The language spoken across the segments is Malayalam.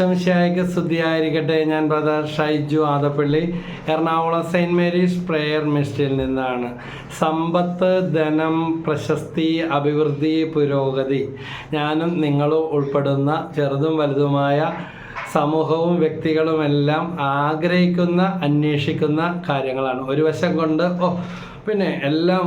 ശംശായിക്ക് സ്തുതിയായിരിക്കട്ടെ ഞാൻ brother Shaiju Adappally. Ernakulam saint Mary's prayer മിസ്റ്റിൽ നിന്നാണ്. സമ്പത്ത് ധനം പ്രശസ്തി അഭിവൃദ്ധി പുരോഗതി. ഞാനും നിങ്ങളും ഉൾപ്പെടുന്ന ചെറുതും വലുതുമായ സമൂഹവും വ്യക്തികളുമെല്ലാം ആഗ്രഹിക്കുന്ന അന്വേഷിക്കുന്ന കാര്യങ്ങളാണ്. ഒരു വശം കൊണ്ട് ഓ പിന്നെ എല്ലാം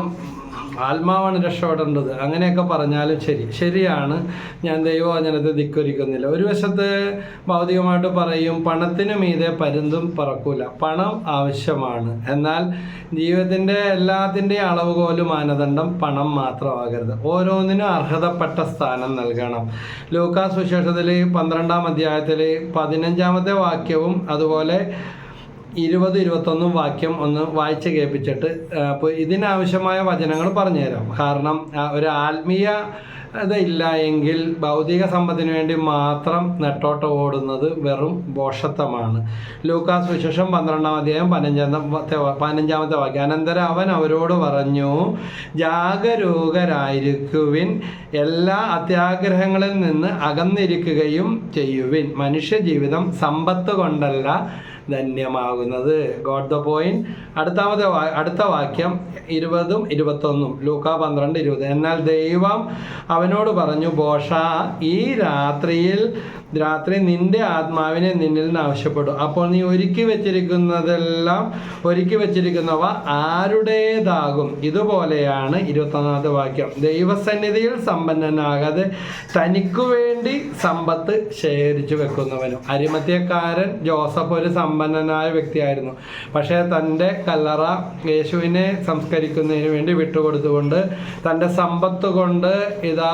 ആത്മാവാണ് രക്ഷപ്പെടേണ്ടത്. അങ്ങനെയൊക്കെ പറഞ്ഞാലും ശരി. ശരിയാണ്. ഞാൻ ദൈവവചനത്തെ ധിക്കരിക്കുന്നില്ല. ഒരു വശത്ത് ഭൗതികമായിട്ട് പറയും പണത്തിന് മീതെ പരുന്തും പറക്കൂല. പണം ആവശ്യമാണ്. എന്നാൽ ജീവിതത്തിന്റെ എല്ലാത്തിന്റെയും അളവുകോൽ മാനദണ്ഡം പണം മാത്രമാകരുത്. ഓരോന്നിനും അർഹതപ്പെട്ട സ്ഥാനം നൽകണം. ലൂക്കാസ് വിശേഷത്തിൽ പന്ത്രണ്ടാം അധ്യായത്തിൽ പതിനഞ്ചാമത്തെ വാക്യവും അതുപോലെ ഇരുപത് ഇരുപത്തൊന്നും വാക്യം ഒന്ന് വായിച്ച് കേൾപ്പിച്ചിട്ട് അപ്പോൾ ഇതിനാവശ്യമായ വചനങ്ങൾ പറഞ്ഞുതരാം. കാരണം ഒരു ആത്മീയ ഇല്ല എങ്കിൽ ഭൗതിക സമ്പത്തിന് വേണ്ടി മാത്രം നെട്ടോട്ടം ഓടുന്നത് വെറും ബോഷത്വമാണ്. ലൂക്കാസ് വിശേഷം പന്ത്രണ്ടാം അധ്യായം പതിനഞ്ചാമത്തെ പതിനഞ്ചാമത്തെ വാക്യം. അനന്തരം അവൻ അവരോട് പറഞ്ഞു ജാഗരൂകരായിരിക്കുവിൻ എല്ലാ അത്യാഗ്രഹങ്ങളിൽ നിന്ന് അകന്നിരിക്കുകയും ചെയ്യുവിൻ. മനുഷ്യജീവിതം സമ്പത്ത് കൊണ്ടല്ല ധന്യമാകുന്നത്. ഗോഡ് ദ പോയിന്റ് അടുത്താമത്തെ അടുത്ത വാക്യം ഇരുപതും ഇരുപത്തൊന്നും. ലൂക്ക പന്ത്രണ്ട് ഇരുപത്. എന്നാൽ ദൈവം അവനോട് പറഞ്ഞു ബോഷ ഈ രാത്രിയിൽ രാത്രി നിന്റെ ആത്മാവിനെ നിന്നിൽ നിന്ന് ആവശ്യപ്പെടും അപ്പോൾ നീ ഒരുക്കി വെച്ചിരിക്കുന്നതെല്ലാം ഒരുക്കി വെച്ചിരിക്കുന്നവ ആരുടേതാകും. ഇതുപോലെയാണ് ഇരുപത്തൊന്നാമത്തെ വാക്യം. ദൈവസന്നിധിയിൽ സമ്പന്നനാകാതെ തനിക്കു വേണ്ടി സമ്പത്ത് ശേഖരിച്ചു വെക്കുന്നവനും. അരിമത്യക്കാരൻ ജോസഫ് ഒരു സമ്പന്നനായ വ്യക്തിയായിരുന്നു. പക്ഷേ തന്റെ കല്ലറ യേശുവിനെ സംസ്കരിക്കുന്നതിന് വേണ്ടി വിട്ടുകൊടുത്തുകൊണ്ട് തന്റെ സമ്പത്ത് കൊണ്ട് ഇതാ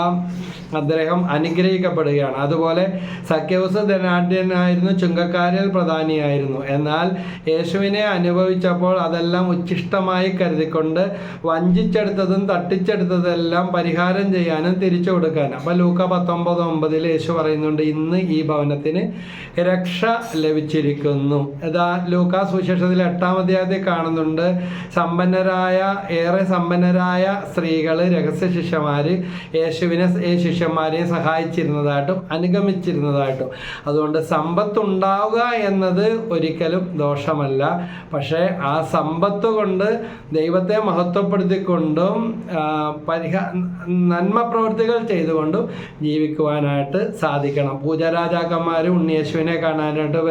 അദ്ദേഹം അനുഗ്രഹിക്കപ്പെടുകയാണ്. അതുപോലെ സഖ്യവസ് ധനാഢ്യനായിരുന്നു ചുങ്കക്കാരിൽ പ്രധാനിയായിരുന്നു. എന്നാൽ യേശുവിനെ അനുഭവിച്ചപ്പോൾ അതെല്ലാം ഉച്ഛിഷ്ടമായി കരുതിക്കൊണ്ട് വഞ്ചിച്ചെടുത്തതും തട്ടിച്ചെടുത്തതെല്ലാം പരിഹാരം ചെയ്യാനും തിരിച്ചു കൊടുക്കാനും. അപ്പം ലൂക്ക പത്തൊമ്പത് ഒമ്പതിൽ യേശു പറയുന്നുണ്ട് ഇന്ന് ഈ ഭവനത്തിന് രക്ഷ ലഭിച്ചിരിക്കുന്നു. ഇതാ ലൂക്ക സുശേഷത്തിൽ എട്ടാം അധ്യായത്തിൽ കാണുന്നുണ്ട് സമ്പന്നരായ ഏറെ സമ്പന്നരായ സ്ത്രീകൾ രഹസ്യ ശിഷ്യമാര് യേശുവിനെ ഈ ശിഷ്യന്മാരെ സഹായിച്ചിരുന്നതായിട്ടും അനുഗമിച്ചിരുന്നതായിട്ടും. അതുകൊണ്ട് സമ്പത്തുണ്ടാവുക എന്നത് ഒരിക്കലും ദോഷമല്ല. പക്ഷേ ആ സമ്പത്ത് കൊണ്ട് ദൈവത്തെ മഹത്വപ്പെടുത്തിക്കൊണ്ടും പരിഹ നന്മ പ്രവൃത്തികൾ ചെയ്തുകൊണ്ടും ജീവിക്കുവാനായിട്ട് സാധിക്കണം. പൂജാരാജാക്കന്മാർ ഉണ്ണിയേശുവിനെ കാണാനായിട്ട്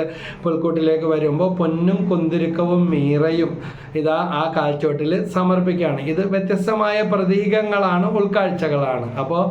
പുൽക്കൂട്ടിലേക്ക് വരുമ്പോൾ പൊന്നും കുന്തിരുക്കവും മീറയും ഇതാ ആ കാഴ്ചവട്ടിൽ സമർപ്പിക്കുകയാണ്. ഇത് വ്യത്യസ്തമായ പ്രതീകങ്ങളാണ് ഉൾക്കാഴ്ചകളാണ്. അപ്പോൾ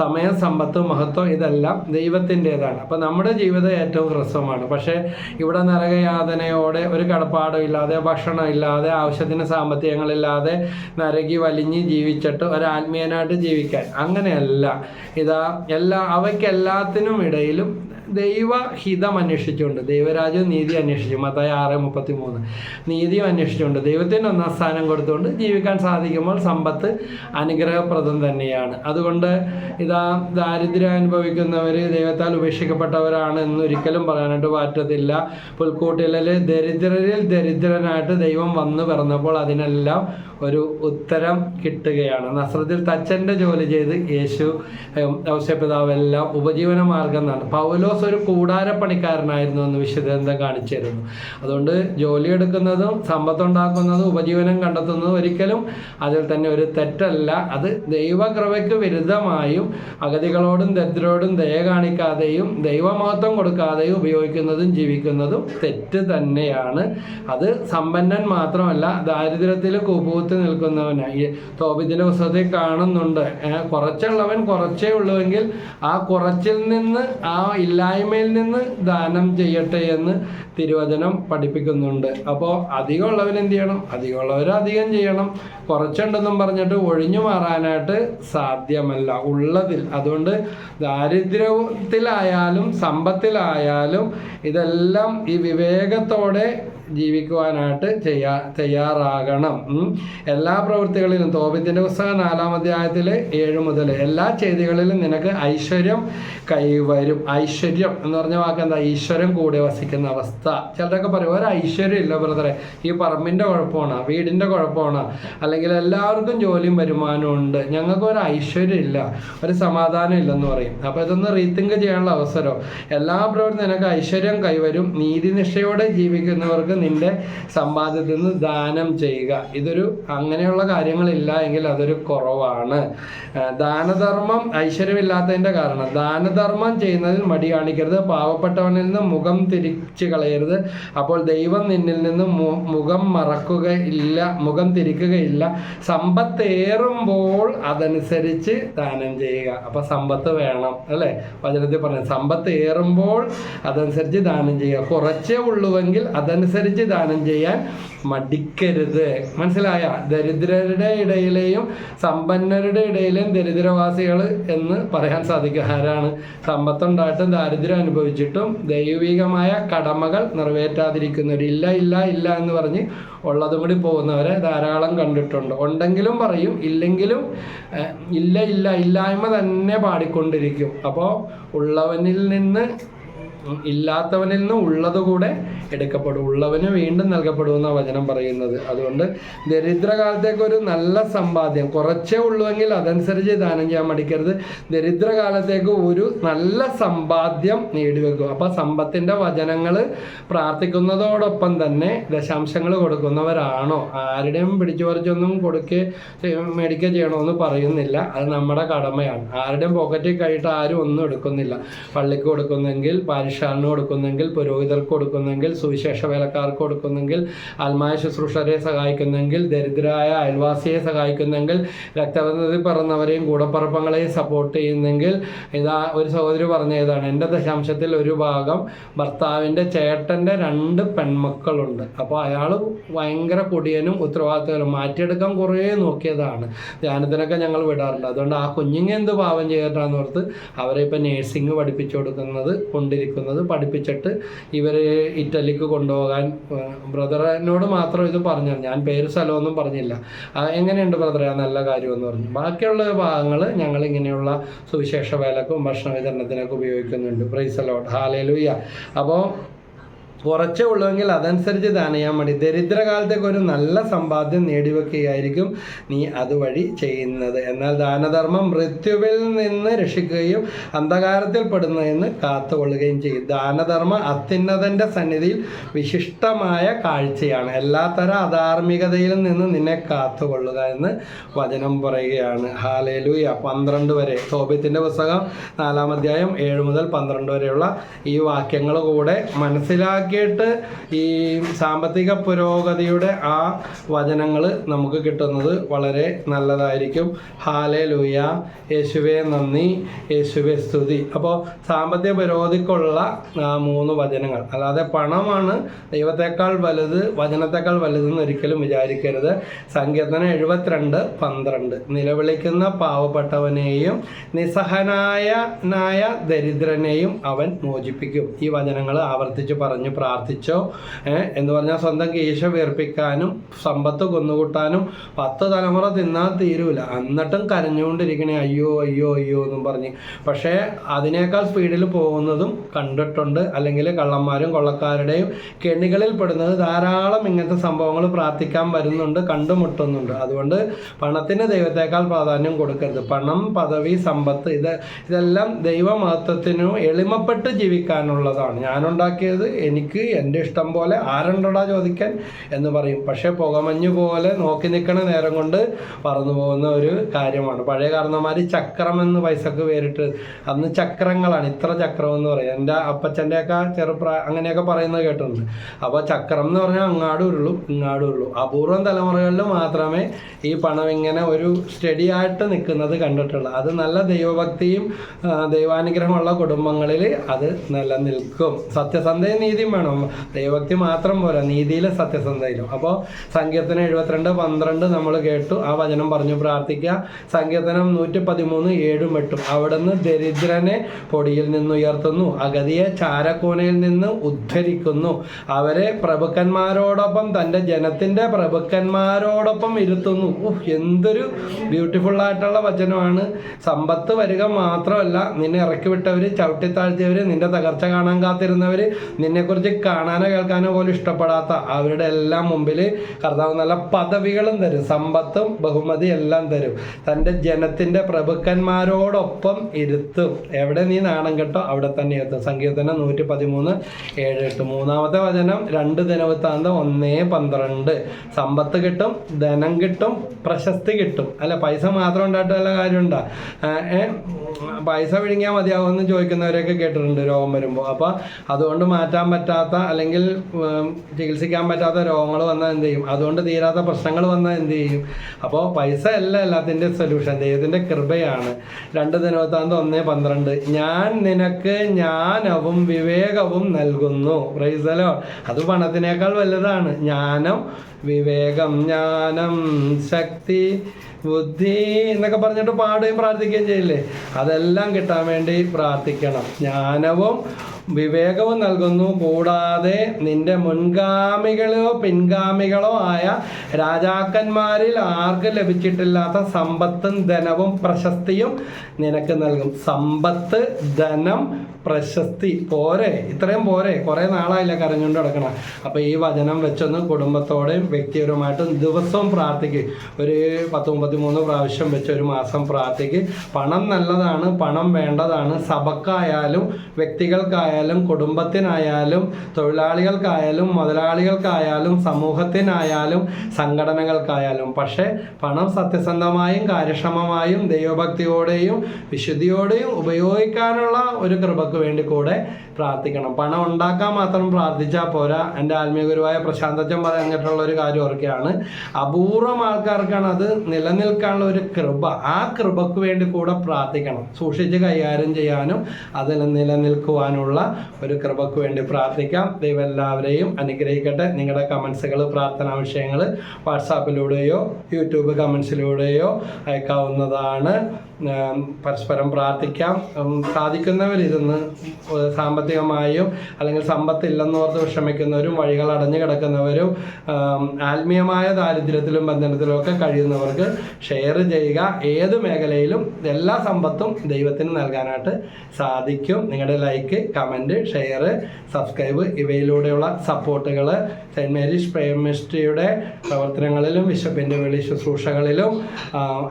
സമയം സമ്പത്ത് മഹത്വം ഇതെല്ലാം ദൈവത്തിന്റെതാണ്. അപ്പം നമ്മുടെ ജീവിതം ഏറ്റവും ഹ്രസ്വമാണ്. പക്ഷേ ഇവിടെ നരകയാതനയോടെ ഒരു കടപ്പാടും ഇല്ലാതെ ഭക്ഷണം ഇല്ലാതെ ആവശ്യത്തിന് സാമ്പത്തികങ്ങളില്ലാതെ നരകി വലിഞ്ഞ് ജീവിച്ചിട്ട് ഒരാത്മീയനായിട്ട് ജീവിക്കാൻ അങ്ങനെയല്ല. ഇതാ എല്ലാ അവയ്ക്കെല്ലാത്തിനും ഇടയിലും ദൈവഹിതം അന്വേഷിച്ചുകൊണ്ട് ദൈവരാജ്യം നീതി അന്വേഷിച്ചു. മത്തായി ആറ് മുപ്പത്തി മൂന്ന് നീതിയും അന്വേഷിച്ചുകൊണ്ട് ദൈവത്തിന് ഒന്നാം സ്ഥാനം കൊടുത്തുകൊണ്ട് ജീവിക്കാൻ സാധിക്കുമ്പോൾ സമ്പത്ത് അനുഗ്രഹപ്രദം തന്നെയാണ്. അതുകൊണ്ട് ഇതാ ദാരിദ്ര്യം അനുഭവിക്കുന്നവർ ദൈവത്താൽ ഉപേക്ഷിക്കപ്പെട്ടവരാണ് എന്ന് ഒരിക്കലും പറയാനായിട്ട് പറ്റത്തില്ല. പുൽക്കൂട്ടിലെ ദരിദ്രരിൽ ദരിദ്രനായിട്ട് ദൈവം വന്നു പിറന്നപ്പോൾ അതിനെല്ലാം ഒരു ഉത്തരം കിട്ടുകയാണ്. നസ്രത്തിൽ തച്ചന്റെ ജോലി ചെയ്ത് യേശു എല്ലാം ഉപജീവന മാർഗം എന്നാണ് പൗലോസ് ഒരു കൂടാരപ്പണിക്കാരനായിരുന്നു എന്ന് വിശുദ്ധ കാണിച്ചു തരുന്നു. അതുകൊണ്ട് ജോലി എടുക്കുന്നതും സമ്പത്തുണ്ടാക്കുന്നതും ഉപജീവനം കണ്ടെത്തുന്നതും ഒരിക്കലും അതിൽ തന്നെ ഒരു തെറ്റല്ല. അത് ദൈവകൃപയ്ക്ക് വിരുദ്ധമായും അഗതികളോടും ദരിദ്രരോടും ദയ കാണിക്കാതെയും ദൈവമഹത്വം കൊടുക്കാതെയും ഉപയോഗിക്കുന്നതും ജീവിക്കുന്നതും തെറ്റ് തന്നെയാണ്. അത് സമ്പന്നൻ മാത്രമല്ല ദാരിദ്ര്യത്തിൽ കുപൂത്ത് നിൽക്കുന്നവനായി തോപിതിന്റെ പുസ്തകത്തിൽ കാണുന്നുണ്ട്. കുറച്ചുള്ളവൻ കുറച്ചേ ഉള്ളുവെങ്കിൽ ആ കുറച്ചിൽ നിന്ന് ആ ഇല്ലായ്മയിൽ നിന്ന് ദാനം ചെയ്യട്ടെ എന്ന് തിരുവചനം പഠിപ്പിക്കുന്നുണ്ട്. അപ്പോൾ അധികമുള്ളവൻ എന്ത് ചെയ്യണം? അധികമുള്ളവർ അധികം ചെയ്യണം. കുറച്ചുണ്ടെന്നും പറഞ്ഞിട്ട് ഒഴിഞ്ഞു മാറാനായിട്ട് സാധ്യമല്ല. ഉള്ളതിൽ. അതുകൊണ്ട് ദാരിദ്ര്യത്തിലായാലും സമ്പത്തിലായാലും ഇതെല്ലാം ഈ വിവേകത്തോടെ ജീവിക്കുവാനായിട്ട് ചെയ്യാ തയ്യാറാകണം. എല്ലാ പ്രവൃത്തികളിലും തോപത്തിന്റെ പുസ്തകം നാലാം അധ്യായത്തിൽ ഏഴ് മുതൽ എല്ലാ ചെയ്തികളിലും നിനക്ക് ഐശ്വര്യം കൈവരും. ഐശ്വര്യം എന്ന് പറഞ്ഞ വാക്ക് എന്താ? ഈശ്വരം കൂടെ വസിക്കുന്ന അവസ്ഥ. ചിലരൊക്കെ പറയും ഒരു ഐശ്വര്യം ഇല്ല ബ്രദറെ. ഈ പറമ്പിന്റെ കുഴപ്പമാണ് വീടിന്റെ കുഴപ്പമാണ് അല്ലെങ്കിൽ എല്ലാവർക്കും ജോലിയും വരുമാനവും ഉണ്ട്. ഞങ്ങൾക്ക് ഒരു ഐശ്വര്യം ഇല്ല ഒരു സമാധാനം ഇല്ലെന്ന് പറയും. അപ്പോൾ ഇതൊന്ന് റീതിങ്ക് ചെയ്യാനുള്ള അവസരം. എല്ലാ പ്രവൃത്തി നിനക്ക് ഐശ്വര്യം കൈവരും. നീതിനിഷ്ഠയോടെ ജീവിക്കുന്നവർക്ക് നിന്റെ സമ്പാദ്യത്തിൽ നിന്ന് ദാനം ചെയ്യുക. ഇതൊരു അങ്ങനെയുള്ള കാര്യങ്ങളില്ല എങ്കിൽ അതൊരു കുറവാണ്. ദാനധർമ്മം ഐശ്വര്യമില്ലാത്തതിന്റെ കാരണം. ദാനധർമ്മം ചെയ്യുന്നതിൽ മടി കാണിക്കരുത്. പാവപ്പെട്ടവനിൽ നിന്ന് മുഖം തിരിച്ചു കളയരുത്. അപ്പോൾ ദൈവം നിന്നിൽ നിന്ന് മുഖം മറക്കുകയില്ല മുഖം തിരിക്കുകയില്ല. സമ്പത്തേറുമ്പോൾ അതനുസരിച്ച് ദാനം ചെയ്യുക. അപ്പൊ സമ്പത്ത് വേണം അല്ലേ? വചനത്തിൽ പറഞ്ഞു സമ്പത്ത് ഏറുമ്പോൾ അതനുസരിച്ച് ദാനം ചെയ്യുക. കുറച്ചേ ഉള്ളുവെങ്കിൽ അതനുസരിച്ച് ദാനം ചെയ്യാൻ മടിക്കരുത്. മനസ്സിലായ? ദരിദ്രരുടെ ഇടയിലെയും സമ്പന്നരുടെ ഇടയിലെയും ദരിദ്രവാസികൾ എന്ന് പറയാൻ സാധിക്കും ആരാണ്? സമ്പത്തുണ്ടായിട്ടും ദാരിദ്ര്യം അനുഭവിച്ചിട്ടും ദൈവികമായ കടമകൾ നിറവേറ്റാതിരിക്കുന്നവർ ഇല്ല ഇല്ല ഇല്ല എന്ന് പറഞ്ഞ് ഉള്ളതും കൂടി പോകുന്നവരെ ധാരാളം കണ്ടിട്ടുണ്ട്. ഉണ്ടെങ്കിലും പറയും ഇല്ലെങ്കിലും ഇല്ല ഇല്ല ഇല്ലായ്മ തന്നെ പാടിക്കൊണ്ടിരിക്കും. അപ്പോൾ ഉള്ളവനിൽ നിന്ന് ഇല്ലാത്തവനിൽ നിന്ന് ഉള്ളത് കൂടെ എടുക്കപ്പെടും. ഉള്ളവന് വീണ്ടും നൽകപ്പെടുമെന്ന വചനം പറയുന്നത്. അതുകൊണ്ട് ദരിദ്രകാലത്തേക്ക് ഒരു നല്ല സമ്പാദ്യം കുറച്ചേ ഉള്ളുവെങ്കിൽ അതനുസരിച്ച് ദാനം ചെയ്യാൻ മടിക്കരുത്. ദരിദ്രകാലത്തേക്ക് ഒരു നല്ല സമ്പാദ്യം നേടിവെക്കും അപ്പൊ സമ്പത്തിന്റെ വചനങ്ങൾ പ്രാർത്ഥിക്കുന്നതോടൊപ്പം തന്നെ ദശാംശങ്ങൾ കൊടുക്കുന്നവരാണോ? ആരുടെയും പിടിച്ചു പറിച്ചൊന്നും കൊടുക്കുക മേടിക്കുക ചെയ്യണമെന്ന് പറയുന്നില്ല. അത് നമ്മുടെ കടമയാണ്. ആരുടെയും പോക്കറ്റിൽ കഴിയിട്ട് ആരും ഒന്നും എടുക്കുന്നില്ല. പള്ളിക്ക് കൊടുക്കുന്നെങ്കിൽ പാരിഷാലിന് കൊടുക്കുന്നെങ്കിൽ പുരോഹിതർക്ക് കൊടുക്കുന്നെങ്കിൽ സുവിശേഷ വേലക്കാർക്ക് കൊടുക്കുന്നെങ്കിൽ ആത്മായ ശുശ്രൂഷരെ സഹായിക്കുന്നെങ്കിൽ ദരിദ്രരായ അയൽവാസിയെ സഹായിക്കുന്നെങ്കിൽ രക്തബന്ധത്തിൽ പറന്നവരെയും കൂടപ്പറപ്പങ്ങളെയും സപ്പോർട്ട് ചെയ്യുന്നെങ്കിൽ ഇതാ ഒരു സഹോദരി പറഞ്ഞ ഏതാണ് എന്റെ ദശാംശത്തിൽ ഒരു ഭാഗം ഭർത്താവിന്റെ ചേട്ടന്റെ രണ്ട് പെൺമക്കളുണ്ട്. അപ്പോൾ അയാൾ ഭയങ്കര കുടിയനും ഉത്തരവാദിത്തങ്ങളും മാറ്റിയെടുക്കാൻ കുറേ നോക്കിയതാണ്. ധ്യാനത്തിനൊക്കെ ഞങ്ങൾ വിടാറുണ്ട്. അതുകൊണ്ട് ആ കുഞ്ഞിനെ എന്ത് പാവം ചെയ്തിട്ടാണെന്ന് ഓർത്ത് അവരെ ഇപ്പം നേഴ്സിംഗ് പഠിപ്പിച്ചു കൊടുക്കുന്നത് കൊണ്ടിരിക്കുന്നത് പഠിപ്പിച്ചിട്ട് ഇവരെ ഇറ്റലിക്ക് കൊണ്ടുപോകാൻ ബ്രദറിനോട് മാത്രം ഇത് പറഞ്ഞു ഞാൻ പേര് സ്ഥലമൊന്നും പറഞ്ഞില്ല. എങ്ങനെയുണ്ട് ബ്രദറെ? നല്ല കാര്യമെന്ന് പറഞ്ഞു. ബാക്കിയുള്ള ഭാഗങ്ങൾ ഞങ്ങൾ ഇങ്ങനെയുള്ള സുവിശേഷ വേലക്കും ഭക്ഷണ വിതരണത്തിനൊക്കെ ഉപയോഗിക്കുന്നുണ്ട്. പ്രൈസ് അലോട്ട് ഹാലേലുയ്യ അപ്പോൾ കുറച്ചേ ഉള്ളുവെങ്കിൽ അതനുസരിച്ച് ദാനം ചെയ്യാൻ വേണ്ടി. ദരിദ്രകാലത്തേക്ക് ഒരു നല്ല സമ്പാദ്യം നേടിവെക്കുകയായിരിക്കും നീ അതുവഴി ചെയ്യുന്നത്. എന്നാൽ ദാനധർമ്മം മൃത്യുവിൽ നിന്ന് രക്ഷിക്കുകയും അന്ധകാരത്തിൽ പെടുന്നതെന്ന് കാത്തുകൊള്ളുകയും ചെയ്യും. ദാനധർമ്മം അത്യുന്നതന്റെ സന്നിധിയിൽ വിശിഷ്ടമായ കാഴ്ചയാണ്. എല്ലാത്തര അധാർമികതയിൽ നിന്ന് നിന്നെ കാത്തുകൊള്ളുക എന്ന് വചനം പറയുകയാണ്. ഹാലേലൂയ പന്ത്രണ്ട് വരെ. സോഭ്യത്തിന്റെ പുസ്തകം നാലാം അധ്യായം ഏഴ് മുതൽ പന്ത്രണ്ട് വരെയുള്ള ഈ വാക്യങ്ങൾ കൂടെ മനസ്സിലാക്കിയിട്ട് ഈ സാമ്പത്തിക പുരോഗതിയുടെ ആ വചനങ്ങൾ നമുക്ക് കിട്ടുന്നത് വളരെ നല്ലതായിരിക്കും. ഹാലേ ലൂയ യേശുവെ നന്ദി. യേശുവെ സ്തുതി. അപ്പോൾ സാമ്പത്തിക പുരോഗതിക്കുള്ള മൂന്ന് വചനങ്ങൾ. അല്ലാതെ പണമാണ് ദൈവത്തെക്കാൾ വലുത് വചനത്തെക്കാൾ വലുതെന്ന് ഒരിക്കലും വിചാരിക്കരുത്. സങ്കീർത്തനം എഴുപത്തിരണ്ട് പന്ത്രണ്ട്. നിലവിളിക്കുന്ന പാവപ്പെട്ടവനെയും നിസ്സഹനായ നായ ദരിദ്രനെയും അവൻ മോചിപ്പിക്കും. ഈ വചനങ്ങൾ ആവർത്തിച്ച് പറഞ്ഞു പ്രാർത്ഥിച്ചോ എന്ന് പറഞ്ഞാൽ സ്വന്തം കേശ വീർപ്പിക്കാനും സമ്പത്ത് കൊന്നുകൂട്ടാനും പത്ത് തലമുറ തിന്നാൽ തീരൂല. എന്നിട്ടും കരഞ്ഞുകൊണ്ടിരിക്കണേ അയ്യോ അയ്യോ അയ്യോ എന്നും പറഞ്ഞ്. പക്ഷേ അതിനേക്കാൾ സ്പീഡിൽ പോകുന്നതും കണ്ടിട്ടുണ്ട്. അല്ലെങ്കിൽ കള്ളന്മാരും കൊള്ളക്കാരുടെയും കെണികളിൽ പെടുന്നത് ധാരാളം ഇങ്ങനത്തെ സംഭവങ്ങൾ പ്രാർത്ഥിക്കാൻ വരുന്നുണ്ട് കണ്ടുമുട്ടുന്നുണ്ട്. അതുകൊണ്ട് പണത്തിന് ദൈവത്തെക്കാൾ പ്രാധാന്യം കൊടുക്കരുത്. പണം പദവി സമ്പത്ത് ഇത് ഇതെല്ലാം ദൈവമഹത്വത്തിനു എളിമപ്പെട്ട് ജീവിക്കാനുള്ളതാണ്. ഞാനുണ്ടാക്കിയത് എനിക്ക് എന്റെ ഇഷ്ടം പോലെ ആരുണ്ടടാ ചോദിക്കാൻ എന്ന് പറയും. പക്ഷേ പുകമഞ്ഞ് പോലെ നോക്കി നിൽക്കണ നേരം കൊണ്ട് പറന്നു പോകുന്ന ഒരു കാര്യമാണ്. പഴയ കാരണന്മാർ ചക്രം എന്ന് പൈസക്ക് പേരിട്ട് അന്ന് ചക്രങ്ങളാണ്. ഇത്ര ചക്രം എന്ന് പറയും. എന്റെ അപ്പച്ചന്റെയൊക്കെ ചെറുപ്രായ അങ്ങനെയൊക്കെ പറയുന്നത് കേട്ടിട്ടുണ്ട്. അപ്പോൾ ചക്രം എന്ന് പറഞ്ഞാൽ അങ്ങാടും ഉരുളും ഇങ്ങാടും ഉരുളും. അപൂർവം തലമുറകളിൽ മാത്രമേ ഈ പണം ഇങ്ങനെ ഒരു സ്റ്റഡി ആയിട്ട് നിൽക്കുന്നത് കണ്ടിട്ടുള്ളൂ. അത് നല്ല ദൈവഭക്തിയും ദൈവാനുഗ്രഹമുള്ള കുടുംബങ്ങളിൽ അത് നിലനിൽക്കും. സത്യസന്ധയും നീതിയും വേണം. ദൈവഭക്തി മാത്രം പോരാ. നീതിയിലും സത്യസന്ധയിലും അപ്പോൾ സങ്കീർത്തനം എഴുപത്തിരണ്ട് പന്ത്രണ്ട് നമ്മൾ കേട്ടു. ആ വചനം പറഞ്ഞു പ്രാർത്ഥിക്കുക. സങ്കീർത്തനം നൂറ്റി പതിമൂന്ന് ഏഴും എട്ടും. അവിടുന്ന് ദരിദ്രനെ പൊടിയിൽ നിന്ന് ഉയർത്തുന്നു. അഗതിയെ ചാരക്കൂനയിൽ നിന്ന് ഉദ്ധരിക്കുന്നു. അവരെ പ്രഭുക്കന്മാരോടൊപ്പം തന്റെ ജനത്തിന്റെ പ്രഭുക്കന്മാരോടൊപ്പം ഇരുത്തുന്നു. എന്തൊരു ബ്യൂട്ടിഫുൾ ആയിട്ടുള്ള വചനമാണ്. സമ്പത്ത് വരിക മാത്രമല്ല നിന്നെ ഇറക്കി വിട്ടവർ ചവിട്ടിത്താഴ്ത്തിയവർ നിന്റെ തകർച്ച കാണാൻ കാത്തിരുന്നവർ നിന്നെക്കുറിച്ച് കാണാനോ കേൾക്കാനോ പോലും ഇഷ്ടപ്പെടാത്ത അവരുടെ എല്ലാം മുമ്പിൽ കർത്താവ് നല്ല പദവികളും തരും സമ്പത്തും ബഹുമതി എല്ലാം തരും. തന്റെ ജനത്തിന്റെ പ്രഭുക്കന്മാരോടൊപ്പം ഇരുത്തും. എവിടെ നീ നാണം കെട്ടോ അവിടെ തന്നെ എത്തും സങ്കീർത്തനം നൂറ്റി പതിമൂന്ന് ഏഴ് എട്ട്. മൂന്നാമത്തെ വചനം രണ്ട് ദിനവൃത്താന്തം ഒന്നേ പന്ത്രണ്ട്. സമ്പത്ത് കിട്ടും ധനം കിട്ടും പ്രശസ്തി കിട്ടും. അല്ല പൈസ മാത്രം ഉണ്ടായിട്ട് വല്ല കാര്യമുണ്ടോ? പൈസ വിഴുങ്ങിയാൽ മതിയാവുമെന്ന് ചോദിക്കുന്നവരെയൊക്കെ കേട്ടിട്ടുണ്ട് രോഗം വരുമ്പോൾ അപ്പോൾ അതുകൊണ്ട് മാറ്റാൻ പറ്റാത്ത അല്ലെങ്കിൽ ചികിത്സിക്കാൻ പറ്റാത്ത രോഗങ്ങൾ വന്നാൽ എന്ത് ചെയ്യും? അതുകൊണ്ട് തീരാത്ത പ്രശ്നങ്ങൾ വന്നാൽ എന്ത് ചെയ്യും? അപ്പോൾ പൈസ അല്ല എല്ലാത്തിന്റെ സൊല്യൂഷൻ ദൈവത്തിന്റെ കൃപയാണ്. രണ്ട് ദിനത്താന്ത് ഒന്നേ പന്ത്രണ്ട്. ഞാൻ നിനക്ക് ജ്ഞാനവും വിവേകവും നൽകുന്നു. പ്രൈസലോ അത് പണത്തിനേക്കാൾ വലുതാണ്. ജ്ഞാനം വിവേകം ജ്ഞാനം ശക്തി ബുദ്ധി എന്നൊക്കെ പറഞ്ഞിട്ട് പാടുകയും പ്രാർത്ഥിക്കുകയും ചെയ്യില്ലേ? അതെല്ലാം കിട്ടാൻ വേണ്ടി പ്രാർത്ഥിക്കണം. ജ്ഞാനവും വിവേകവും നൽകുന്നു. കൂടാതെ നിന്റെ മുൻഗാമികളോ പിൻഗാമികളോ ആയ രാജാക്കന്മാരിൽ ആർക്ക് ലഭിച്ചിട്ടില്ലാത്ത സമ്പത്തും ധനവും പ്രശസ്തിയും നിനക്ക് നൽകും. സമ്പത്ത് ധനം പ്രശസ്തി. പോരെ ഇത്രയും പോരെ. കുറേ നാളായില്ല കരഞ്ഞുകൊണ്ട് കിടക്കണം അപ്പോൾ ഈ വചനം വെച്ചൊന്ന് കുടുംബത്തോടെയും വ്യക്തിപരമായിട്ടും ദിവസവും പ്രാർത്ഥിക്കും. ഒരു പത്ത് മുപ്പത്തി മൂന്ന് പ്രാവശ്യം വെച്ച് ഒരു മാസം പ്രാർത്ഥിക്കും. പണം നല്ലതാണ് പണം വേണ്ടതാണ്. സഭക്കായാലും വ്യക്തികൾക്കായാലും കുടുംബത്തിനായാലും തൊഴിലാളികൾക്കായാലും മുതലാളികൾക്കായാലും സമൂഹത്തിനായാലും സംഘടനകൾക്കായാലും. പക്ഷേ പണം സത്യസന്ധമായും കാര്യക്ഷമമായും ദൈവഭക്തിയോടെയും വിശുദ്ധിയോടെയും ഉപയോഗിക്കാനുള്ള ഒരു കൃപക്ക് വേണ്ടി കൂടെ പ്രാർത്ഥിക്കണം. പണം ഉണ്ടാക്കാൻ മാത്രം പ്രാർത്ഥിച്ചാൽ പോരാ. എന്റെ ആത്മീയ ഗുരുവായ പ്രശാന്തച്ചൻ പറഞ്ഞിട്ടുള്ള ഒരു കാര്യം ഓർക്കുകയാണ്. അപൂർവം ആൾക്കാർക്കാണ് അത് നിലനിൽക്കാനുള്ള ഒരു കൃപ. ആ കൃപക്ക് വേണ്ടി കൂടെ പ്രാർത്ഥിക്കണം. സൂക്ഷിച്ച് കൈകാര്യം ചെയ്യാനും അതിൽ നിലനിൽക്കുവാനുള്ള ഒരു കൃപക്ക് വേണ്ടി പ്രാർത്ഥിക്കാം. ദൈവം എല്ലാവരെയും അനുഗ്രഹിക്കട്ടെ. നിങ്ങളുടെ കമൻസുകൾ പ്രാർത്ഥനാ വിഷയങ്ങൾ വാട്സാപ്പിലൂടെയോ യൂട്യൂബ് കമൻസിലൂടെയോ അയക്കാവുന്നതാണ്. പരസ്പരം പ്രാർത്ഥിക്കാം. ഉം, സാധിക്കുന്നവരിരുന്ന് സാമ്പത്തികമായും അല്ലെങ്കിൽ സമ്പത്തില്ലെന്നോർത്ത് വിഷമിക്കുന്നവരും വഴികൾ അടഞ്ഞു കിടക്കുന്നവരും ആത്മീയമായ ദാരിദ്ര്യത്തിലും ബന്ധനത്തിലും ഒക്കെ കഴിയുന്നവർക്ക് ഷെയർ ചെയ്യുക. ഏത് മേഖലയിലും എല്ലാ സമ്പത്തും ദൈവത്തിന് നൽകാനായിട്ട് സാധിക്കും. നിങ്ങളുടെ ലൈക്ക് കമന്റ് ഷെയർ സബ്സ്ക്രൈബ് ഇവയിലൂടെയുള്ള സപ്പോർട്ടുകൾ സെന്റ് മേരീസ് പ്രേമിസ്ട്രിയുടെ പ്രവർത്തനങ്ങളിലും ബിഷപ്പിന്റെ വെളി ശുശ്രൂഷകളിലും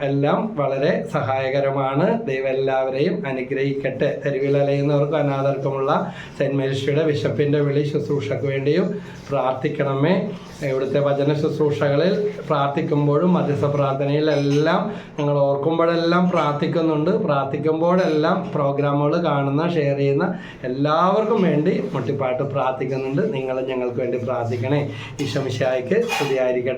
എല്ലാം വളരെ സഹായകരമാണ്. ദൈവം എല്ലാവരെയും അനുഗ്രഹിക്കട്ടെ. തെരുവിലലയുന്നവർക്കും അനാഥർക്കുമുള്ള സെന്റ് മേരീസ്ട്രിയുടെ ബിഷപ്പിന്റെ വെളി ശുശ്രൂഷയ്ക്ക് വേണ്ടിയും പ്രാർത്ഥിക്കണമേ. ഇവിടുത്തെ വചന ശുശ്രൂഷകളിൽ പ്രാർത്ഥിക്കുമ്പോഴും മധ്യസ്ഥ പ്രാർത്ഥനയിലെല്ലാം ഞങ്ങൾ ഓർക്കുമ്പോഴെല്ലാം പ്രാർത്ഥിക്കുന്നുണ്ട്. പ്രാർത്ഥിക്കുമ്പോഴെല്ലാം പ്രോഗ്രാമുകൾ കാണുന്ന ഷെയർ ചെയ്യുന്ന എല്ലാവർക്കും വേണ്ടി മുട്ടിപ്പാട്ട് പ്രാർത്ഥിക്കുന്നുണ്ട്. നിങ്ങൾ ഞങ്ങൾക്ക് വേണ്ടി പ്രാർത്ഥിക്കണേ. ഈശോമിശായ്ക്ക് സ്തുതിയായിരിക്കട്ടെ.